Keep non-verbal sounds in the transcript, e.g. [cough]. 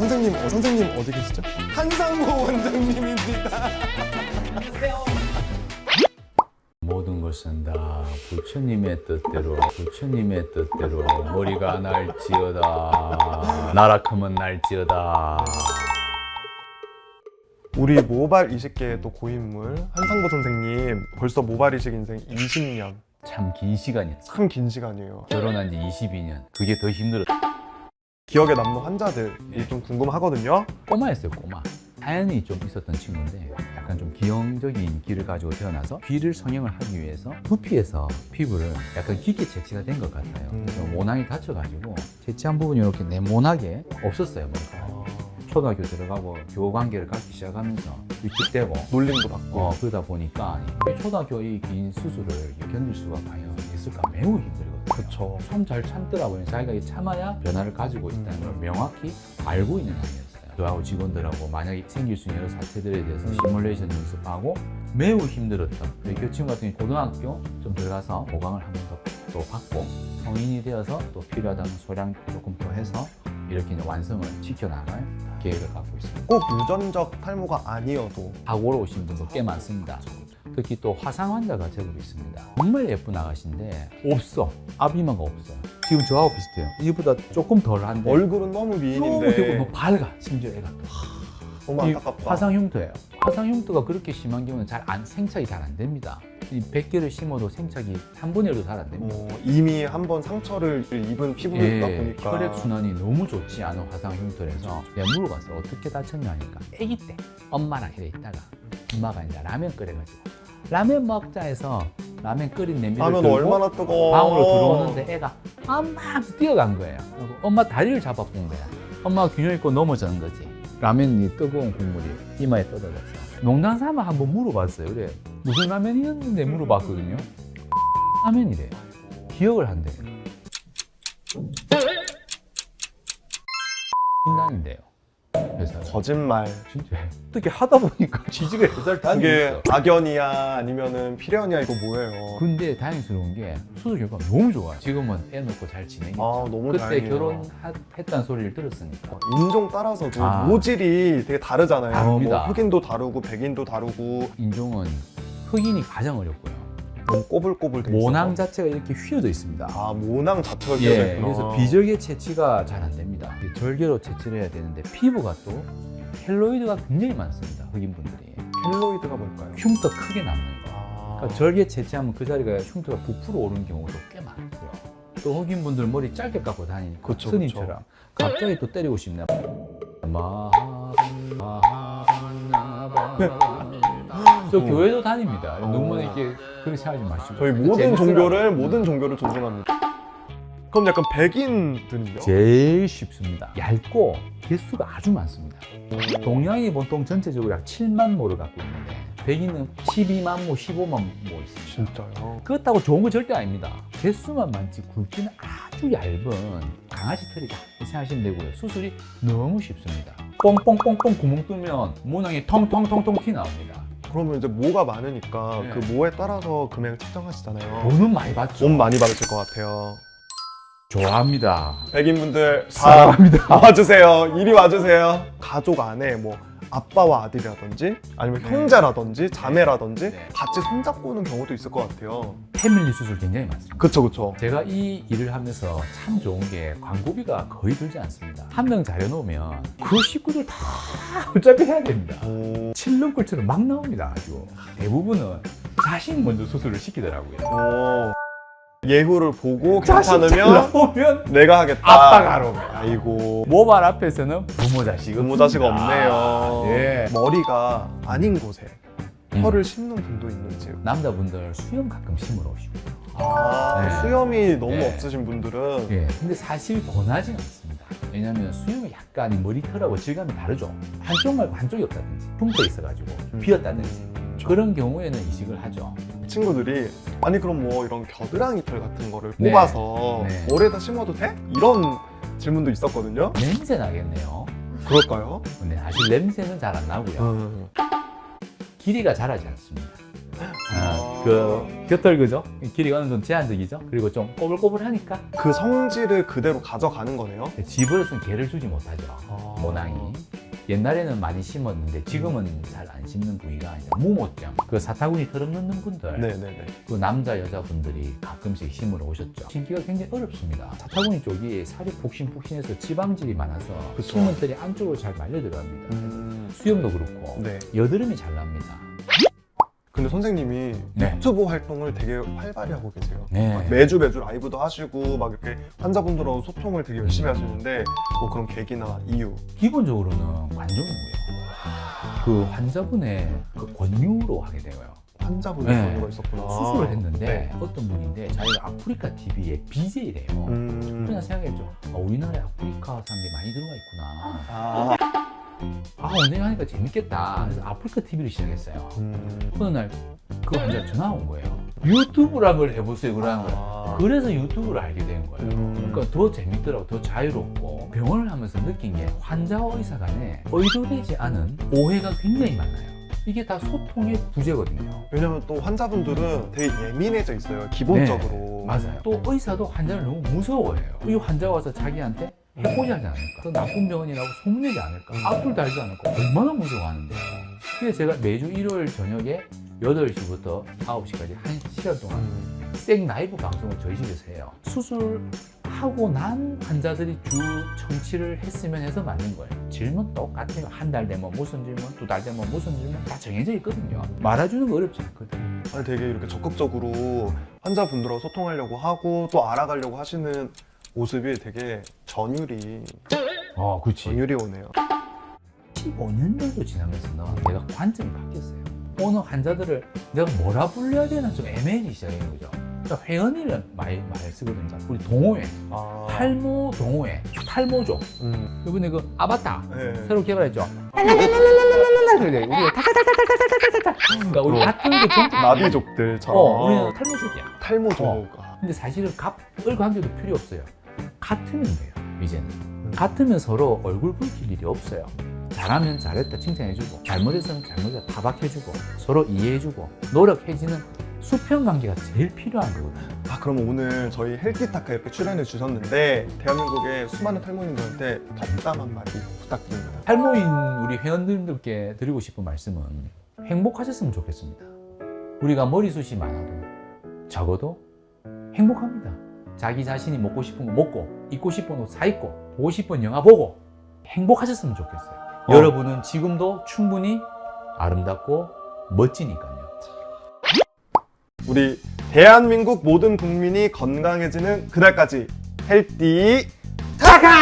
선생님, 어, 선생님 어디 계시죠? 한상호 원장님입니다. 모든 것은 다. 부처님의 뜻대로 부처님의 뜻대로 머리가 날지어다. 나락하면 날지어다. 우리 모발 이식계의 또 고인물 한상보 선생님 벌써 모발 이식 인생 20년. 참 긴 시간이었어 참긴 시간이에요. 결혼한 지 22년. 그게 더 힘들었어 기억에 남는 환자들이 좀 궁금하거든요. 꼬마였어요 꼬마 자연이 좀 있었던 친구인데 약간 좀 기형적인 귀를 가지고 태어나서 귀를 성형을 하기 위해서 두피에서 피부를 약간 깊게 채취가 된 것 같아요 음. 그래서 모낭이 다쳐가지고 채취한 부분이 이렇게 네모나게 없었어요 머리가 초등학교 들어가고 교관계를 갖기 시작하면서 위축되고 놀림도 받고 어, 그러다 보니까 이 초등학교 이 긴 수술을 견딜 수가 과연 있을까 매우 힘들거든요. 그쵸. 참잘 참더라고요. 자기가 이 참아야 변화를 가지고 있다는 걸 명확히 알고 있는 아이였어요. 저하고 직원들하고 만약에 생길 수 있는 여러 사태들에 대해서 음. 시뮬레이션 연습하고 매우 힘들었던 저희 교친 같은 경우 고등학교 좀 들어가서 보강을 한 번 더 또 받고 성인이 되어서 또 필요하다는 소량 조금 더 해서 이렇게 이제 완성을 시켜나갈 계획을 갖고 있습니다. 꼭 유전적 탈모가 아니어도 과거로 오신 분도 꽤 많습니다. 특히 또 화상 환자가 제법 있습니다. 정말 예쁜 아가씨인데 없어. 앞이마가 없어요. 지금 저하고 비슷해요. 이보다 조금 덜한데 얼굴은 너무 너무 미인인데 되고 너무 밝아. 심지어 애가 너무 이 안타깝다. 화상 흉터예요. 화상 흉터가 그렇게 심한 경우는 잘 안 생착이 잘 안 됩니다. 이 100개를 심어도 생착이 3분의 1도 잘 안 됩니다. 어, 이미 한 번 상처를 입은 피부다 예, 보니까 혈액 순환이 너무 좋지 않은 화상 흉터라서 내가 물어봤어 어떻게 다쳤냐 하니까 아기 때 엄마랑 이래 있다가 엄마가 이제 라면 끓여가지고 라면 먹자 해서 라면 끓인 냄비를 하면 들고 얼마나 뜨거워. 방으로 들어오는데 애가 엄마 하면서 뛰어간 거예요. 그리고 엄마 다리를 잡아본 거야. 엄마가 균형 있고 넘어지는 거지. 라면이 뜨거운 국물이 이마에 떠들었어 농담 삼아 한번 물어봤어요. 그래. 무슨 라면이었는데 물어봤거든요. 라면이래. 기억을 한대 신랑인데요 그래서 거짓말. 진짜 어떻게 하다 보니까 [laughs] 지지가 여덟 단이 그게 있어 악연이야 아니면은 필연이야 이거 뭐예요? 근데 다행스러운 게 수술 결과가 너무 좋아요 지금은 애 놓고 잘 지내겠죠 아 너무 그때 다행이에요. 결혼했다는 소리를 들었으니까 인종 따라서도 아. 모질이 되게 다르잖아요. 다릅니다. 뭐 흑인도 다르고 백인도 다르고 인종은 흑인이 가장 어렵고요 너무 꼬불꼬불 돼 모낭 있어서. 자체가 이렇게 휘어져 있습니다 아 모낭 자체가 예, 끼어있구나. 그래서 비절개 채취가 잘 안 됩니다 이 절개로 채취를 해야 되는데 피부가 또 켈로이드가 굉장히 많습니다 흑인분들이 켈로이드가 뭘까요? 흉터 크게 남는 거 아, 그러니까 절개 채취하면 그 자리가 흉터가 부풀어 오르는 경우도 꽤 많고요. 또 흑인분들 머리 짧게 깎고 다니니까 그쵸, 스님처럼 갑자기 또 때리고 싶네. 마하 저 교회도 다닙니다. 너무 이렇게 그렇게 생각하지 마시고. 저희 모든. 종교를 모든 종교를 존중합니다. 그럼 약간 백인들은요? 제일 쉽습니다. 얇고 개수가 아주 많습니다. 동양이 보통 전체적으로 약 7만 모를 갖고 있는데 백인은 12만 모, 15만 모 있습니다. 진짜요? 그렇다고 좋은 건 절대 아닙니다. 개수만 많지 굵기는 아주 얇은 강아지 털이다 생각하시면 되고요. 수술이 너무 쉽습니다. 뻥뻥뻥뻥 구멍 뚫면 모낭이 통통통통 튀 나옵니다. 그러면 이제 모가 많으니까 네. 그 모에 따라서 금액을 책정하시잖아요. 돈은 많이 받죠. 돈 많이 받으실 것 같아요. 좋아합니다. 백인분들 다 사랑합니다. 와주세요. 이리 와주세요. 가족 안에 뭐 아빠와 아들이라든지 아니면 네. 형제라든지 자매라든지 네. 같이 손잡고 오는 경우도 있을 것 같아요. 패밀리 수술 굉장히 많습니다. 그쵸 그쵸. 제가 이 일을 하면서 참 좋은 게 광고비가 거의 들지 않습니다. 한명 잘해놓으면 그 식구들 다 [laughs] 어차피 해야 됩니다. 오, 칠름꿀처럼 막 나옵니다. 아주 대부분은 자식 먼저 수술을 시키더라고요. 오. 예후를 보고 괜찮으면 보면 내가 하겠다. 아빠가 하러 옵니다. 아이고. 모발 앞에서는 부모 자식 부모 자식. 없네요. 예. 머리가 아닌 곳에 음. 털을 심는 분도 있는지. 남자분들 수염 가끔 심으러 오시고. 아, 네. 수염이 너무 네. 없으신 분들은 예. 근데 사실 권하진 않습니다. 왜냐하면 수염이 약간 이 머리털하고 질감이 다르죠. 한쪽 말고 한쪽이 없다든지 흉터 있어가지고 비었다든지 음, 그런 경우에는 이식을 하죠. 친구들이 아니 그럼 뭐 이런 겨드랑이 털 같은 거를 네. 뽑아서 네. 머리에다 심어도 돼? 이런 질문도 있었거든요. 냄새 나겠네요. 그럴까요? 근데 사실 냄새는 잘 안 나고요. 음. 길이가 자라지 않습니다. 아, 그 곁털그죠? 길이가 어느 정도 제한적이죠? 그리고 좀 꼬불꼬불하니까 그 성질을 그대로 가져가는 거네요. 집으로서는 개를 주지 못하죠. 아. 모낭이. 옛날에는 많이 심었는데 지금은 잘 안 심는 부위가 이제 무모병. 그 사타구니 털어 넣는 분들, 네네네. 그 남자 여자분들이 가끔씩 심으러 오셨죠. 심기가 굉장히 어렵습니다. 사타구니 쪽이 살이 푹신푹신해서 지방질이 많아서 그쵸. 심은 털이 안쪽으로 잘 말려 들어갑니다. 음. 수염도 그렇고 네. 여드름이 잘 납니다. 근데 선생님이 네. 유튜브 활동을 되게 활발히 하고 계세요. 네. 막 매주 매주 라이브도 하시고 막 이렇게 환자분들하고 소통을 되게 열심히 하시는데 뭐 그런 계기나 이유. 기본적으로는 관종이고요. 그 환자분의 그 권유로 하게 되고요. 환자분의 네. 경우가 있었구나. 수술을 했는데 네. 어떤 분인데 자기가 아프리카 TV의 BJ래요. 음. 그냥 생각했죠. 아, 우리나라에 아프리카 사람들이 많이 들어가 있구나. 아. 아 언젠가 하니까 재밌겠다. 그래서 아프리카 TV를 시작했어요. 음. 어느 날 그 환자 전화 온 거예요. 유튜브란 걸 해보세요. 그러는 거예요. 아. 그래서 유튜브를 알게 된 거예요. 음. 그러니까 더 재밌더라고, 더 자유롭고 병원을 하면서 느낀 게 환자와 의사 간에 의도되지 않은 오해가 굉장히 많아요. 이게 다 소통의 부재거든요. 왜냐면 또 환자분들은 되게 예민해져 있어요. 기본적으로. 네, 맞아요. 또 의사도 환자를 너무 무서워해요. 이 환자가 와서 자기한테 해코지 하지 않을까? 또 나쁜 병원이라고 소문내지 않을까? 음. 악플 달지 않을까? 얼마나 무서워하는데. 그래서 제가 매주 일요일 저녁에 8시부터 9시까지 1시간 동안 음. 생 라이브 방송을 저희 집에서 해요. 수술하고 난 환자들이 주 청취를 했으면 해서 맞는 거예요. 질문 똑같아요. 한 달 되면 무슨 질문, 두 달 되면 무슨 질문 다 정해져 있거든요. 말해주는 거 어렵지 않거든요. 아니 되게 이렇게 적극적으로 환자분들하고 소통하려고 하고 또 알아가려고 하시는 모습이 되게 전율이 어, 그렇지. 전율이 오네요. 15년 정도 지나면서는 내가 관점이 바뀌었어요. 어느 환자들을 내가 뭐라 불러야 되나 좀 애매해지기 시작한 거죠. 그러니까 회원이를 많이 많이 쓰거든요. 우리 동호회, 아. 탈모 동호회, 탈모족. 음. 이번에 그 아바타 네. 새로 개발했죠. 그래, 우리가 탈탈탈탈탈탈탈탈. 그러니까 우리 같은 그 전부 나비족들처럼 어, 우리는 탈모족이야. 탈모족. 어. 근데 사실은 갑을 관계도 필요 없어요. 같으면 돼요. 이제는 같으면 서로 얼굴 붉힐 일이 없어요. 잘하면 잘했다 칭찬해주고 잘못했으면 잘못했다 타박해주고 서로 이해해주고 노력해지는 수평 관계가 제일 필요한 거거든요. 아 그럼 오늘 저희 헬기타카 이렇게 출연해 주셨는데 대한민국의 수많은 탈모인들한테 덕담 한 마디 부탁드립니다. 탈모인 우리 회원님들께 드리고 싶은 말씀은 행복하셨으면 좋겠습니다. 우리가 머리숱이 많아도 적어도 행복합니다. 자기 자신이 먹고 싶은 거 먹고 입고 싶은 옷 사 입고 보고 싶은 영화 보고 행복하셨으면 좋겠어요. 어. 여러분은 지금도 충분히 아름답고 멋지니까요. 우리 대한민국 모든 국민이 건강해지는 그날까지 헬띠 타카!